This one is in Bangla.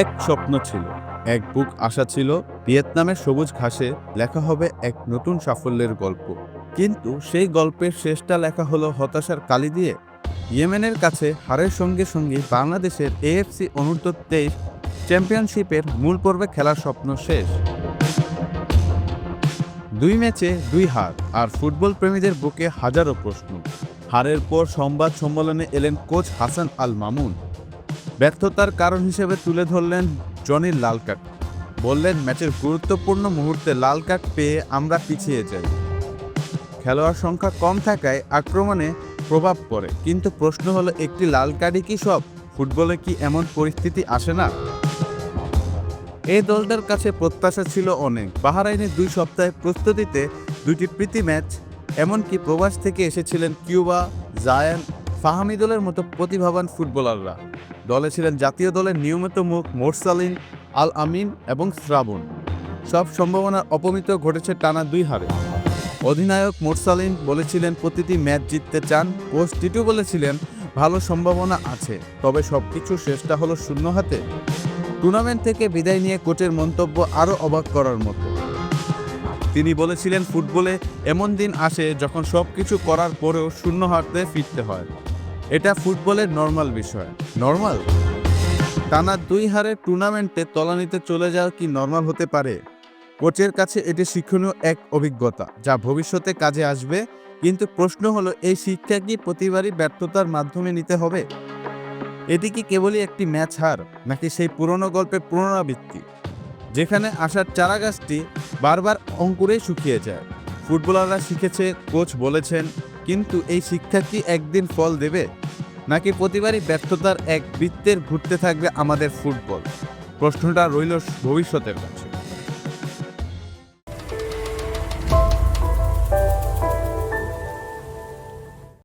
এক স্বপ্ন ছিল, এক বুক আশা ছিল, ভিয়েতনামের সবুজ ঘাসে লেখা হবে এক নতুন সাফল্যের গল্প। কিন্তু সেই গল্পের শেষটা লেখা হলো হতাশার কালি দিয়ে। ইয়েমেনের কাছে হারের সঙ্গে সঙ্গে বাংলাদেশের এএফসি অনূর্ধ্ব তেইশ চ্যাম্পিয়নশিপের মূল পর্বে খেলার স্বপ্ন শেষ। দুই ম্যাচে দুই হার, আর ফুটবল প্রেমীদের বুকে হাজারো প্রশ্ন। হারের পর সংবাদ সম্মেলনে এলেন কোচ হাসান আল মামুন ব্যর্থতার কারণ হিসেবে তুলে ধরলেন জনির লাল কার্ড বললেন, ম্যাচের গুরুত্বপূর্ণ মুহূর্তে লাল কার্ড পেয়ে আমরা পিছিয়ে যাই। খেলোয়াড় সংখ্যা কম থাকায় আক্রমণে প্রভাব পড়ে। কিন্তু প্রশ্ন হলো, একটি লাল কার্ডই কি সব? ফুটবলে কি এমন পরিস্থিতি আসে না? এই দলটার কাছে প্রত্যাশা ছিল অনেক। বাহারাইনে দুই সপ্তাহের প্রস্তুতিতে দুটি প্রীতি ম্যাচ, এমনকি প্রবাস থেকে এসেছিলেন কিউবা জায়ান ফাহামিদুলের মতো প্রতিভাবান ফুটবলাররা। দলে ছিলেন জাতীয় দলের নিয়মিত মুখ মোরসালিন, আল আমিন এবং শ্রাবণ। সব সম্ভাবনার অপমিত ঘটেছে টানা দুই হারে। অধিনায়ক মোরসালিন বলেছিলেন, প্রতিটি ম্যাচ জিততে চান। কোচ টিটু বলেছিলেন, ভালো সম্ভাবনা আছে, তবে সবকিছু শেষটা হলো শূন্য হাতে। টুর্নামেন্ট থেকে বিদায় নিয়ে কোচের মন্তব্য আরও অবাক করার মতো। তিনি বলেছিলেন, ফুটবলে এমন দিন আসে যখন সব কিছু করার পরেও শূন্য হাতে ফিরতে হয়। এটা ফুটবলের নর্মাল বিষয়। নর্মাল? টানা দুই হারে টুর্নামেন্টে তলানিতে চলে যাওয়া কি নর্মাল হতে পারে? কোচের কাছে এটি শিক্ষণীয় এক অভিজ্ঞতা, যা ভবিষ্যতে কাজে আসবে। কিন্তু প্রশ্ন হলো, এই শিক্ষা কি প্রতিবারই ব্যর্থতার মাধ্যমে নিতে হবে? এটি কি কেবলই একটি ম্যাচ হার, নাকি সেই পুরনো গল্পের পুনরাবৃত্তি? যেখানে আসার চারাগাছটি বারবার অঙ্কুরে শুকিয়ে যায়। ফুটবলাররা শিখেছে, কোচ বলেছেন কিন্তু এই শিক্ষা কি একদিন ফল দেবে? নাকি প্রতিবারই ব্যর্থতার এক বৃত্তের ঘুরতে থাকবে আমাদের ফুটবল? প্রশ্নটা রইল ভবিষ্যতের কাছে।